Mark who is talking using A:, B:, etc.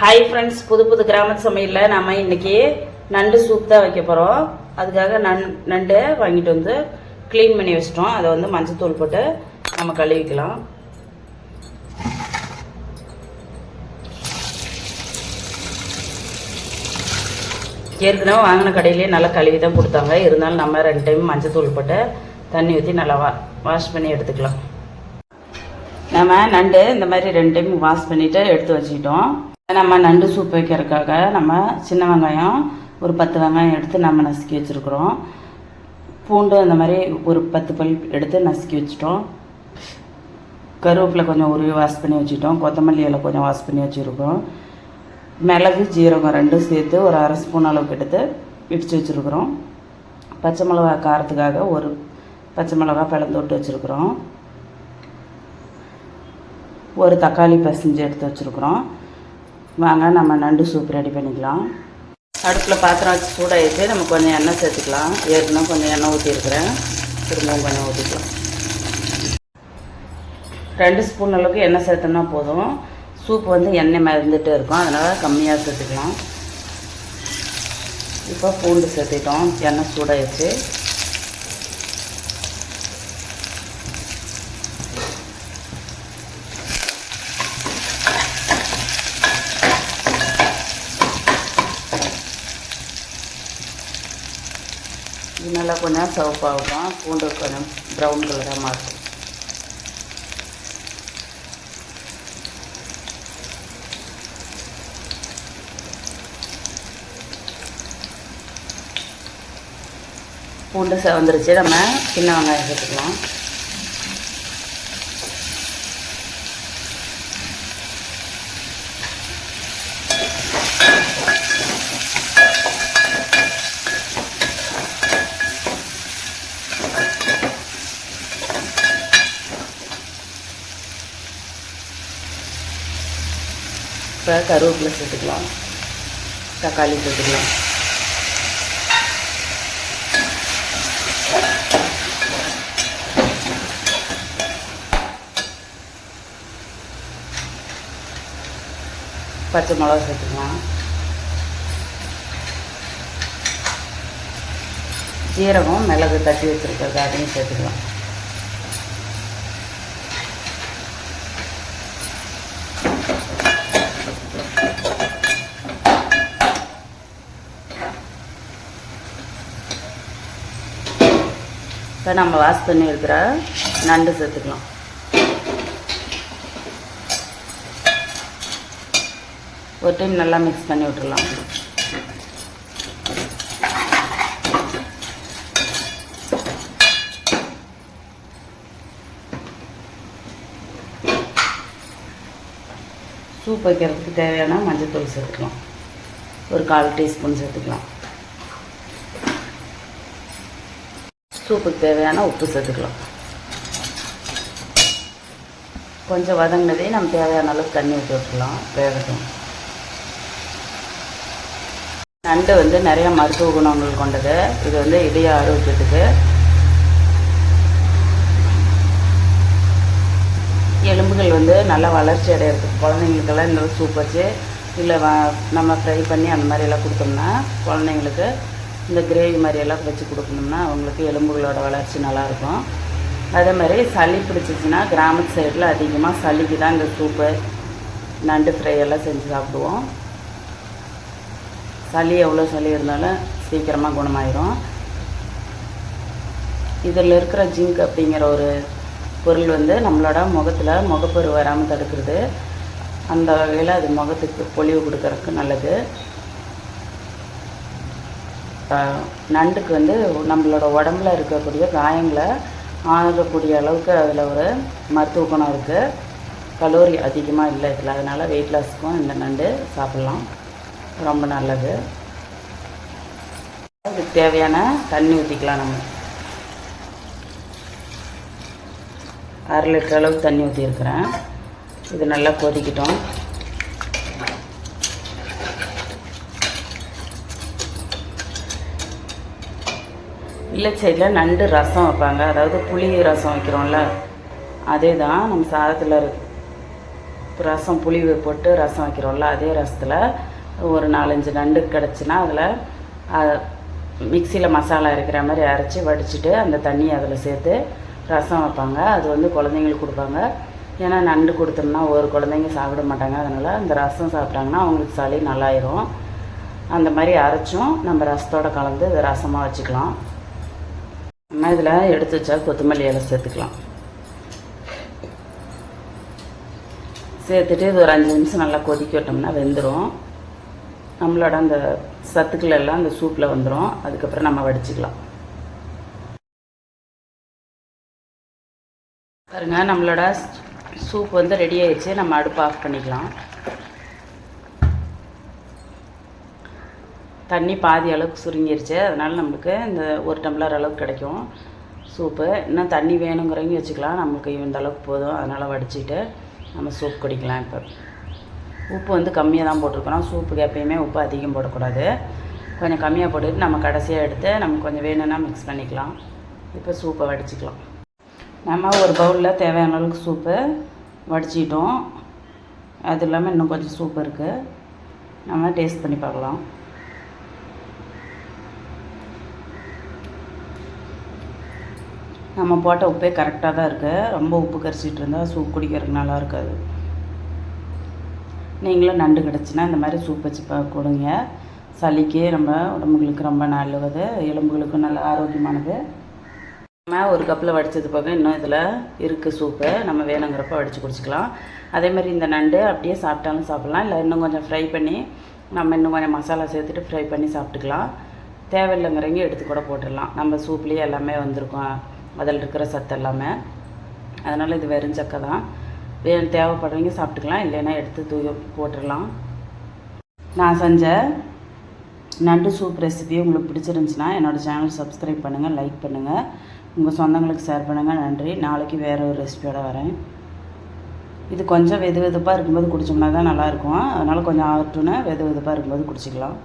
A: Hi friends புது புது கிராம சமையலில் நம்ம இன்றைக்கி நண்டு சூப் தான் வைக்க போகிறோம் அதுக்காக நன் நண்டு வாங்கிட்டு வந்து க்ளீன் பண்ணி வச்சிட்டோம். அதை வந்து மஞ்சத்தூள் போட்டு நம்ம கழுவிக்கலாம். ஏற்கனவே வாங்கின கடையிலேயே நல்லா கழுவி தான் கொடுத்தாங்க. இருந்தாலும் நம்ம ரெண்டு டைம் மஞ்சத்தூள் போட்டு தண்ணி ஊற்றி நல்லா வா வாஷ் பண்ணி எடுத்துக்கலாம். நம்ம நண்டு இந்த மாதிரி ரெண்டு டைம் வாஷ் பண்ணிவிட்டு எடுத்து வச்சுக்கிட்டோம். நம்ம நண்டு சூப் வைக்கிறதுக்காக நம்ம சின்ன வெங்காயம் ஒரு பத்து வெங்காயம் எடுத்து நம்ம நசுக்கி வச்சுருக்குறோம். பூண்டு அந்த மாதிரி ஒரு பத்து பல் எடுத்து நசுக்கி வச்சுட்டோம். கருவேப்பிலை கொஞ்சம் உருவி வாஷ் பண்ணி வச்சுட்டோம். கொத்தமல்லி இலை கொஞ்சம் வாஷ் பண்ணி வச்சுருக்கோம் மிளகு ஜீரகம் ரெண்டும் சேர்த்து ஒரு அரை ஸ்பூன் அளவுக்கு எடுத்து இடித்து வச்சுருக்குறோம். பச்சை மிளகா காரத்துக்காக ஒரு பச்சை மிளகா பிளந்து விட்டு வச்சுருக்குறோம். ஒரு தக்காளி பசஞ்சு எடுத்து வச்சுருக்குறோம். வாங்க நம்ம நண்டு சூப் ரெடி பண்ணிக்கலாம். அடுப்பில் பாத்திரம் வச்சு சூடாகிட்டு நம்ம கொஞ்சம் எண்ணெய் சேர்த்துக்கலாம். ஏற்கனவே கொஞ்சம் எண்ணெய் ஊற்றிருக்கிறேன் திரும்பவும் கொஞ்சம் ஊற்றிக்கலாம் ரெண்டு ஸ்பூன் அளவுக்கு எண்ணெய் சேர்த்தோம்னா போதும். சூப் வந்து எண்ணெய் மறந்துட்டு இருக்கும். அதனால் கம்மியாக சேர்த்துக்கலாம். இப்போ பூண்டு சேர்த்துட்டோம் எண்ணெய் சூடாகிடுச்சு இது நல்லா கொஞ்சம் சிவப்பாகட்டும் பூண்டு கொஞ்சம் ப்ரௌன் கலராக மாறும் பூண்டு செவந்துருச்சு. நம்ம சின்ன வெங்காயம் சேர்த்துக்கலாம். இப்போ கருவேப்பிலை சேர்த்துக்கலாம். தக்காளி சேர்த்துக்கலாம். பச்சை மிளகா சேர்த்துக்கலாம். ஜீரகம் மிளகு தட்டி வச்சுருக்கிறது அதையும் சேர்த்துக்கலாம். இப்போ நம்ம வாஷ் பண்ணி இருக்கிற நண்டு சேர்த்துக்கலாம். ஒரு டைம் நல்லா மிக்ஸ் பண்ணி விட்டுடலாம் சூப் வைக்கிறதுக்கு தேவையான மஞ்சள் தூள் சேர்த்துக்கலாம். ஒரு கால் டீஸ்பூன் சேர்த்துக்கலாம். சூப்புக்கு தேவையான உப்பு சேர்த்துக்கலாம். கொஞ்சம் வதங்கினதே நம்ம தேவையான அளவுக்கு தண்ணி ஊற்றி விட்டுக்கலாம் வேகட்டும். நண்டு வந்து நிறைய மருத்துவ குணங்கள் கொண்டது. இது வந்து இதய ஆரோக்கியத்துக்கு எலும்புகள் வந்து நல்லா வளர்ச்சி அடையிறதுக்கு குழந்தைங்களுக்கெல்லாம் இந்த சூப் வச்சு இல்லை நம்ம ஃப்ரை பண்ணி அந்த மாதிரியெல்லாம் கொடுத்தோம்னா குழந்தைங்களுக்கு இந்த கிரேவி மாதிரியெல்லாம் வச்சு கொடுக்கணும்னா அவங்களுக்கு எலும்புகளோட வளர்ச்சி நல்லாயிருக்கும். அதே மாதிரி சளி பிடிச்சிச்சின்னா கிராமத்து சைடில் அதிகமாக சளிக்கு தான் இந்த சூப்பு நண்டு ஃப்ரை எல்லாம் செஞ்சு சாப்பிடுவோம். சளி எவ்வளோ சளி இருந்தாலும் சீக்கிரமாக குணமாயிரும். இதில் இருக்கிற ஜிங்க் அப்படிங்கிற ஒரு பொருள் வந்து நம்மளோட முகத்தில் முகப்பரு வராமல் தடுக்கிறது. அந்த வகையில் அது முகத்துக்கு பொலிவு கொடுக்கறதுக்கு நல்லது. நண்டுக்கு வந்து நம்மளோட உடம்புல இருக்கக்கூடிய காயங்களை ஆறக்கூடிய அளவுக்கு அதில் ஒரு மருத்துவ குணம் இருக்குது கலோரி அதிகமாக இல்லை இதில். அதனால் வெயிட் லாஸ்க்கும் இந்த நண்டு சாப்பிட்லாம். ரொம்ப நல்லது. அதுக்கு தேவையான தண்ணி ஊற்றிக்கலாம் நம்ம. அரை லிட்டர் அளவுக்கு தண்ணி ஊற்றிருக்கிறேன் இது நல்லா கொதிக்கிட்டோம். வில்லேஜ் சைடில் நண்டு ரசம் வைப்பாங்க. அதாவது புளி ரசம் வைக்கிறோம்ல அதே தான் நம்ம சாதத்தில் ரசம் புளி போட்டு ரசம் வைக்கிறோம்ல அதே ரசத்தில் ஒரு நாலஞ்சு நண்டு கிடச்சின்னா அதில் மிக்சியில் மசாலா இருக்கிற மாதிரி அரைச்சி வடிச்சிட்டு அந்த தண்ணியை அதில் சேர்த்து ரசம் வைப்பாங்க. அது வந்து குழந்தைங்களுக்கு கொடுப்பாங்க. ஏன்னா நண்டு கொடுத்தோம்னா ஒரு குழந்தைங்க சாப்பிட மாட்டாங்க. அதனால் அந்த ரசம் சாப்பிட்டாங்கன்னா அவங்களுக்கு சளி நல்லாயிரும். அந்த மாதிரி அரைச்சும் நம்ம ரசத்தோடு கலந்து இதை ரசமாக வச்சுக்கலாம். நம்ம இதில் எடுத்து வச்சா கொத்தமல்லி இலை சேர்த்துக்கலாம். சேர்த்துட்டு இது ஒரு அஞ்சு நிமிஷம் நல்லா கொதிக்க விட்டோம்னா வெந்துடும் நம்மளோட அந்த சத்துக்கள் எல்லாம் அந்த சூப்பில் வந்துடும் அதுக்கப்புறம் நம்ம வடிச்சுக்கலாம். பாருங்கள் நம்மளோட சூப் வந்து ரெடி ஆயிடுச்சு. நம்ம அடுப்பு ஆஃப் பண்ணிக்கலாம். தண்ணி பாதி அளவுக்கு சுருங்கிருச்சு. அதனால் நம்மளுக்கு இந்த ஒரு டம்ளர் அளவுக்கு கிடைக்கும். சூப்பு. இன்னும் தண்ணி வேணுங்கிறவங்க வச்சுக்கலாம். நம்மளுக்கு இந்த அளவுக்கு போதும். அதனால் வடிச்சிட்டு நம்ம சூப் குடிக்கலாம் இப்போ. உப்பு வந்து கம்மியாக தான் போட்டிருக்கிறோம் சூப்புக்கு எப்பயுமே உப்பு அதிகம் போடக்கூடாது. கொஞ்சம் கம்மியாக போட்டுட்டு நம்ம கடைசியாக எடுத்து நம்ம கொஞ்சம் வேணும்னா மிக்ஸ் பண்ணிக்கலாம். இப்போ சூப்பை வடிச்சிக்கலாம். நம்ம ஒரு பவுலில் தேவையான அளவுக்கு சூப்பு வடிச்சிட்டோம். அது இல்லாமல் இன்னும் கொஞ்சம் சூப் இருக்குது நம்ம டேஸ்ட் பண்ணி பார்க்கலாம். நம்ம போட்ட உப்பே கரெக்டாக தான் இருக்குது ரொம்ப உப்பு கரிச்சிட்டு இருந்தால் சூப் குடிக்கிறதுக்கு நல்லா இருக்காது. நீங்களும் நண்டு கிடச்சின்னா இந்த மாதிரி சூப் வச்சு பா கொடுங்க சளிக்கு நம்ம உடம்புகளுக்கு ரொம்ப நல்லது. எலும்புகளுக்கும் நல்ல ஆரோக்கியமானது. நம்ம ஒரு கப்பில் வடித்தது போக இன்னும் இதில் இருக்குது சூப்பு. நம்ம வேணுங்கிறப்ப வடித்து குடிச்சிக்கலாம். அதே மாதிரி இந்த நண்டு அப்படியே சாப்பிட்டாலும் சாப்பிட்லாம். இல்லை இன்னும் கொஞ்சம் ஃப்ரை பண்ணி நம்ம இன்னும் கொஞ்சம் மசாலா சேர்த்துட்டு ஃப்ரை பண்ணி சாப்பிட்டுக்கலாம். தேவையில்லைங்கிறவங்க எடுத்து கூட போட்டுடலாம். நம்ம சூப்லேயே எல்லாமே வந்திருக்கோம். அதில் இருக்கிற சத்து எல்லாமே. அதனால் இது வெறும் சக்கை தான். வே தேவைப்படுறவங்க சாப்பிட்டுக்கலாம் இல்லைன்னா எடுத்து தூக்கி போட்டுடலாம். நான் செஞ்ச நண்டு சூப் ரெசிபி உங்களுக்கு பிடிச்சிருந்துச்சுன்னா என்னோடய சேனல் சப்ஸ்கிரைப் பண்ணுங்கள் லைக் பண்ணுங்கள் உங்கள் சொந்தங்களுக்கு ஷேர் பண்ணுங்கள் நன்றி. நாளைக்கு வேறு ஒரு ரெசிபியோடு வரேன். இது கொஞ்சம் வெது வெதுப்பாக இருக்கும்போது குடித்தோம்னா தான் நல்லாயிருக்கும் அதனால் கொஞ்சம் ஆகட்டுன்னு வெது வெதுப்பாக இருக்கும்போது குடிச்சிக்கலாம்.